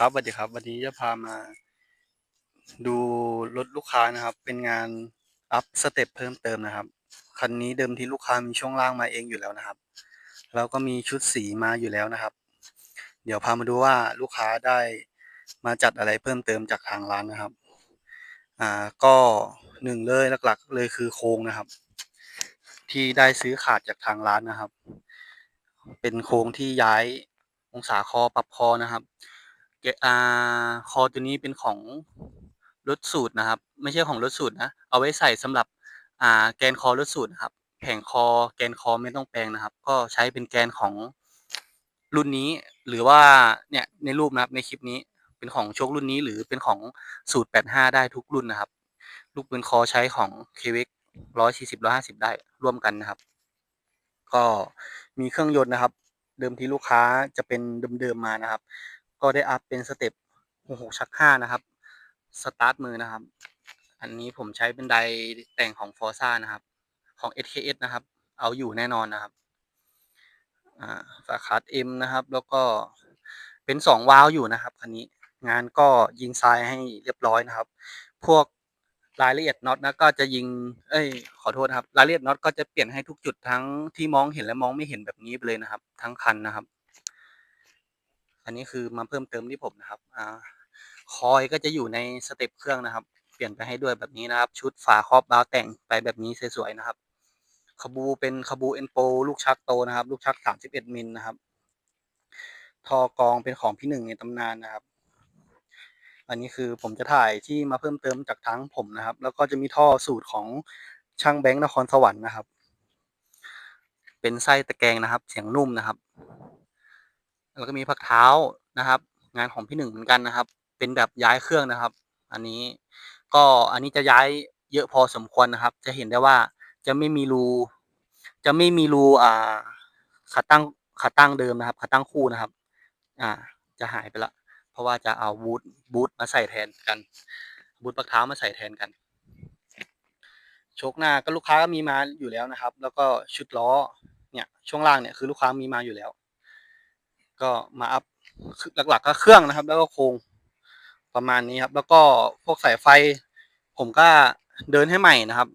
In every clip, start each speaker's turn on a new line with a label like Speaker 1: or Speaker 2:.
Speaker 1: ครับสวัสดีครับ วันนี้จะพามา ดูรถลูกค้านะครับ เป็นงานอัพสเต็ปเพิ่มเติมนะครับ คันนี้เดิมที่ลูกค้ามีช่วงล่างมาเองอยู่แล้วนะครับแล้วก็มีชุดสีมาอยู่แล้วนะครับ เดี๋ยวพามาดูว่าลูกค้าได้มาจัดอะไรเพิ่มเติมจากทางร้านนะครับ อ่าก็หนึ่งเลยหลัก ๆ เลยคือโครงนะครับ ที่ได้ซื้อขาดจากทางร้านนะครับ เป็นโครงที่ย้ายองศาคอปรับคอนะครับ เกอ่าคอตัวนี้เป็นของรถสูตรนะครับ ไม่ใช่ของรถสูตรนะ เอาไว้ใส่สำหรับอ่าแกนคอรถสูตรนะครับ แผงคอแกนคอไม่ต้องแปลงนะครับ ก็ใช้เป็นแกนของรุ่นนี้ หรือว่าเนี่ยในรูปนะครับในคลิปนี้เป็นของโชครุ่นนี้ หรือเป็นของสูตร 85 ได้ทุกรุ่นนะครับ ลูกปืนคอใช้ของ k v 140 150ได้ร่วมกันนะครับ ก็มีเครื่องยนต์นะครับ เดิมที่ลูกค้าจะเป็นเดิมๆมานะครับ ก็ได้อัพเป็นสเต็ป66ชัก5นะครับ สตาร์ทมือนะครับ อันนี้ผมใช้เป็นไดแต่งของ f o r z a นะครับ ของ SKS นะครับ เอาอยู่แน่นอนนะครับฝาคัด M นะครับ แล้วก็เป็นสองวาล์วอยู่นะครับคันนี้งานก็ยิงทรายให้เรียบร้อยนะครับ พวกรายละเอียดน็อตนะก็จะยิง เอ้ย ขอโทษนะครับ รายละเอียดน็อตก็จะเปลี่ยนให้ทุกจุดทั้งที่มองเห็นและมองไม่เห็นแบบนี้ไปเลยนะครับ ทั้งคันนะครับ อันนี้คือมาเพิ่มเติมที่ผมนะครับอ่าคอยก็จะอยู่ในสเต็ปเครื่องนะครับ เปลี่ยนไปให้ด้วยแบบนี้นะครับ ชุดฝาครอบบาวแต่งไปแบบนี้สวยๆนะครับขบูเป็นขบูเอ็นโปลูกชักโตนะครับ ลูกชัก 31 มิลนะครับทอกองเป็นของพี่หนึ่งในตำนานนะครับ อันนี้คือผมจะถ่ายที่มาเพิ่มเติมจากทั้งผมนะครับ แล้วก็จะมีท่อสูตรของช่างแบงค์นครสวรรค์นะครับ เป็นไส้ตะแกรงนะครับ เสียงนุ่มนะครับ แล้วก็มีพักเท้านะครับ งานของพี่หนึ่งเหมือนกันนะครับ เป็นแบบย้ายเครื่องนะครับ อันนี้ก็อันนี้จะย้ายเยอะพอสมควรนะครับ จะเห็นได้ว่าจะไม่มีรู จะไม่มีรูอ่าขาตั้งขาตั้งเดิมนะครับขาตั้งคู่นะครับ อ่า จะหายไปละ เพราะว่าจะเอาบูทบูทมาใส่แทนกัน บูทปักเท้ามาใส่แทนกันโชคหน้าก็ลูกค้าก็มีมาอยู่แล้วนะครับ แล้วก็ชุดล้อเนี่ยช่วงล่างเนี่ยคือลูกค้ามีมาอยู่แล้ว ก็มาอัพหลัก ๆ ก็เครื่องนะครับ แล้วก็โครงประมาณนี้ครับ แล้วก็พวกสายไฟ ผมก็เดินให้ใหม่นะครับ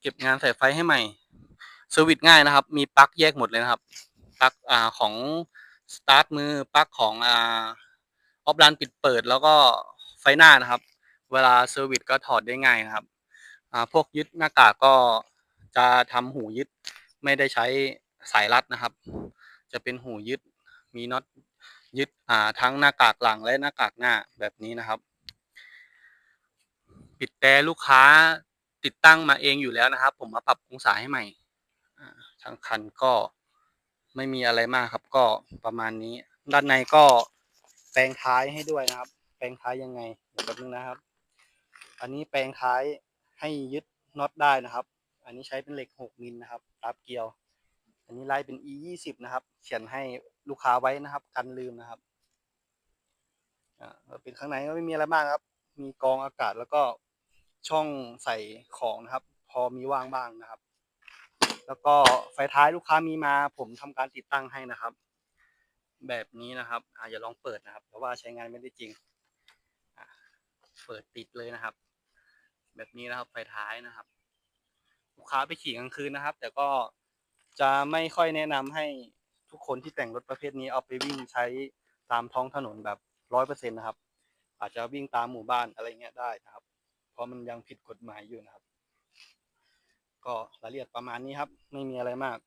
Speaker 1: เก็บงานสายไฟให้ใหม่เซอร์วิสง่ายนะครับ มีปลั๊กแยกหมดเลยนะครับปลั๊กอ่าของสตาร์ทมือปลั๊กของอ่าออฟลันปิดเปิด แล้วก็ไฟหน้านะครับ เวลาเซอร์วิสก็ถอดได้ง่ายนะครับอ่าพวกยึดหน้ากากก็จะทำหูยึดไม่ได้ใช้สายรัดนะครับ จะเป็นหูยึด มีน็อตยึดอ่าทั้งหน้ากากหลังและหน้ากากหน้าแบบนี้นะครับ ปิดแต่ลูกค้าติดตั้งมาเองอยู่แล้วนะครับ ผมมาปรับองศาให้ใหม่ทั้งคันก็ไม่มีอะไรมากครับ ก็ประมาณนี้ ด้านในก็แปลงท้ายให้ด้วยนะครับ แปลงท้ายยังไงเดี๋ยวแป๊บนึงนะครับ อันนี้แปลงท้ายให้ยึดน็อตได้นะครับ อันนี้ใช้เป็นเหล็ก 6มิลนะครับตับเกลียว อันนี้ไล่เป็น e 2 0นะครับ เขียนให้ลูกค้าไว้นะครับ กันลืมนะครับ อ่าเป็นข้างในก็ไม่มีอะไรมากครับ มีกรองอากาศแล้วก็ช่องใส่ของนะครับ พอมีว่างบ้างนะครับ แล้วก็ไฟท้ายลูกค้ามีมา ผมทำการติดตั้งให้นะครับ แบบนี้นะครับอ่าอย่าลองเปิดนะครับ เพราะว่าใช้งานไม่ได้จริงอ่าเปิดติดเลยนะครับ แบบนี้นะครับไฟท้ายนะครับ ลูกค้าไปขี่กลางคืนนะครับ แต่ก็ จะไม่ค่อยแนะนำให้ทุกคนที่แต่งรถประเภทนี้เอาไปวิ่งใช้ตามท้องถนนแบบร้อยเปอร์เซ็นต์นะครับ อาจจะวิ่งตามหมู่บ้านอะไรเงี้ยได้นะครับ เพราะมันยังผิดกฎหมายอยู่นะครับ ก็รายละเอียดประมาณนี้ครับ ไม่มีอะไรมาก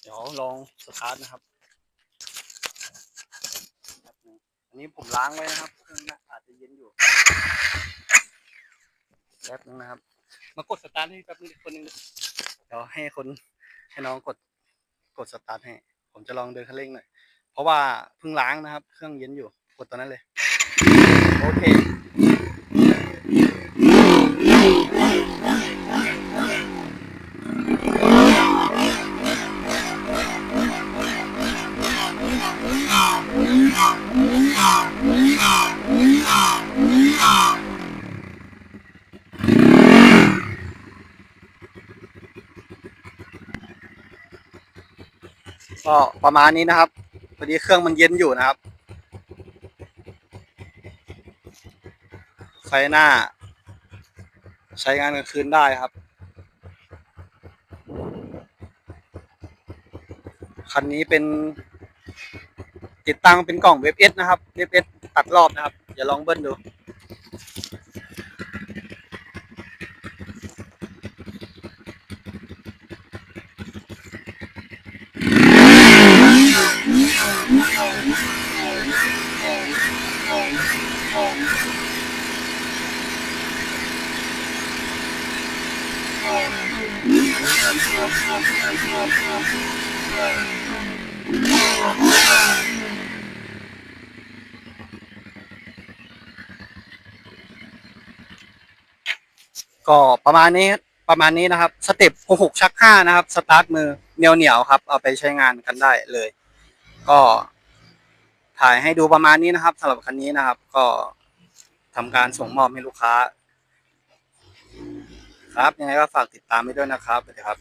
Speaker 1: เดี๋ยวลองสตาร์ทนะครับ อันนี้ผมล้างไว้นะครับเครื่องน่าอาจจะเย็นอยู่แป๊บนึงนะครับ มากดสตาร์ทให้แป๊บนึงคนหนึงเดี๋ยวให้คนให้น้องกดกดสตาร์ทให้ ผมจะลองเดินคันเร่งหน่อย เพราะว่าเพิ่งล้างนะครับ เครื่องเย็นอยู่ กดตอนนั้นเลย โอเค ก็ประมาณนี้นะครับพอดีเครื่องมันเย็นอยู่นะครับไฟหน้า ใช้งานกลางคืนได้ครับ คันนี้เป็น ติดตั้งเป็นกล่องเว็บเอสนะครับเว็บเอสตัดรอบนะครับ อย่าลองเบิ้ลดู ก็ประมาณนี้ประมาณนี้นะครับ สเต็ปหกหกชักห้านะครับ สตาร์ทมือเหนียวเหนียวครับ เอาไปใช้งานกันได้เลย ก็ถ่ายให้ดูประมาณนี้นะครับสำหรับคันนี้นะครับ ก็ทำการส่งมอบให้ลูกค้า ครับยังไงก็ฝากติดตามไปด้วยนะครับสวัสดีครับ